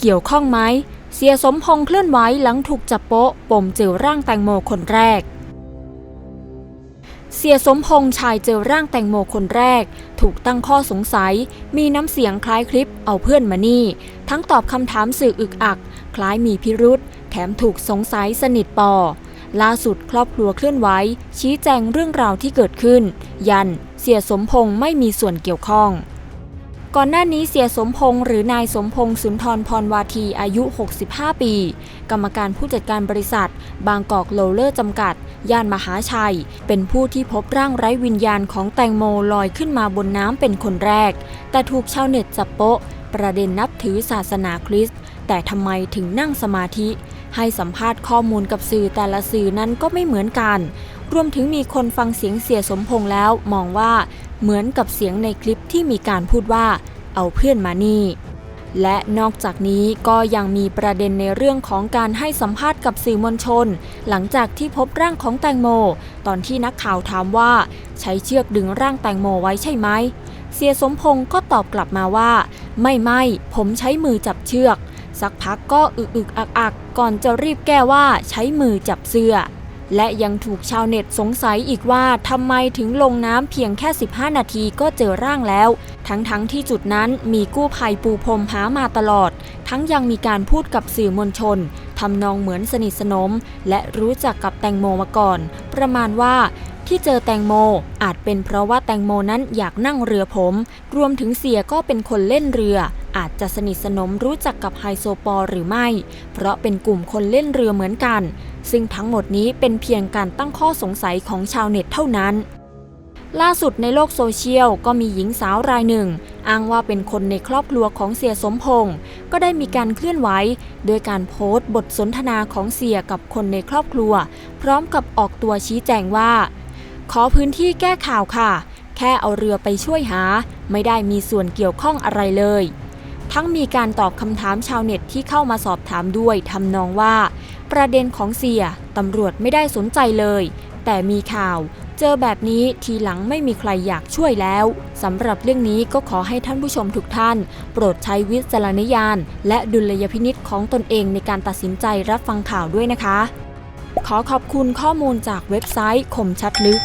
เกี่ยวข้องไหม เสียสมพงษ์เคลื่อนไหวหลังถูกจับโป๊ะปมเจอร่างแตงโมคนแรก เสียสมพงษ์ชายเจอร่างแตงโมคนแรก ถูกตั้งข้อสงสัย มีน้ำเสียงคล้ายคลิปเอาเพื่อนมานี่ ทั้งตอบคำถามสื่ออึกอัก คล้ายมีพิรุษแถมถูกสงสัยสนิทปอล่าสุดครอบครัวเคลื่อนไหว ชี้แจงเรื่องราวที่เกิดขึ้น ยันเสียสมพงษ์ไม่มีส่วนเกี่ยวข้อง ก่อนหน้านี้เสียสมพงษ์หรือนายสมพงษ์สุนทรพรวาทีอายุ 65 ปี กรรมการผู้จัดการบริษัท บางกอกโลเลอร์จำกัด ย่านมหาชัย เป็นผู้ที่พบร่างไร้วิญญาณของแตงโมลอยขึ้นมาบนน้ำเป็นคนแรก แต่ถูกชาวเน็ตจับโป๊ะ ประเด็นนับถือศาสนาคริสต์แต่ทำไมถึงนั่งสมาธิ ให้สัมภาษณ์ข้อมูลกับสื่อแต่ละสื่อนั้นก็ไม่เหมือนกัน รวมถึงมีคนฟังเสียงเสียสมพงษ์แล้วมองว่าเหมือนกับเสียงในคลิปที่มีการพูดว่า เอาเพื่อนมานี่ และนอกจากนี้ก็ยังมีประเด็นในเรื่องของการให้สัมภาษณ์กับสื่อมวลชน หลังจากที่พบร่างของแตงโม ตอนที่นักข่าวถามว่า ใช้เชือกดึงร่างแตงโมไว้ใช่ไหมเสียสมพงษ์ก็ตอบกลับมาว่า ไม่ไม่ผมใช้มือจับเชือก สักพักก็อึกอึกอักอักก่อนจะรีบแก้ว่าใช้มือจับเสื้อ และยังถูกชาวเน็ตสงสัยอีกว่าทำไมถึงลงน้ำเพียงแค่ 15 นาทีก็เจอร่างแล้ว ทั้งๆทที่จุดนั้นมีกู้ภัยปูพรมหามาตลอด ทั้งยังมีการพูดกับสื่อมวลชนทำนองเหมือนสนิทสนม และรู้จักกับแตงโมมาก่อน ประมาณว่า ที่เจอแตงโม อาจเป็นเพราะว่าแตงโมนั้นอยากนั่งเรือผม รวมถึงเสียก็เป็นคนเล่นเรือ อาจจะสนิทสนมรู้จักกับไฮโซปอหรือไม่ เพราะเป็นกลุ่มคนเล่นเรือเหมือนกัน ซึ่งทั้งหมดนี้เป็นเพียงการตั้งข้อสงสัยของชาวเน็ตเท่านั้นล่าสุดในโลกโซเชียลก็มีหญิงสาวรายหนึ่ง อ้างว่าเป็นคนในครอบครัวของเสียสมพงษ์ก็ได้มีการเคลื่อนไหวโดยการโพสต์บทสนทนาของเสียกับคนในครอบครัว พร้อมกับออกตัวชี้แจงว่า ขอพื้นที่แก้ข่าวค่ะ แค่เอาเรือไปช่วยหา ไม่ได้มีส่วนเกี่ยวข้องอะไรเลย ทั้งมีการตอบคำถามชาวเน็ตที่เข้ามาสอบถามด้วยทำนองว่า ประเด็นของเสียตำรวจไม่ได้สนใจเลย แต่มีข่าวเจอแบบนี้ทีหลังไม่มีใครอยากช่วยแล้วสำหรับเรื่องนี้ก็ขอให้ท่านผู้ชมทุกท่าน โปรดใช้วิจารณญาณ และดุลยพินิษของตนเองในการตัดสินใจรับฟังข่าวด้วยนะคะ ขอขอบคุณข้อมูลจากเว็บไซต์คมชัดลึก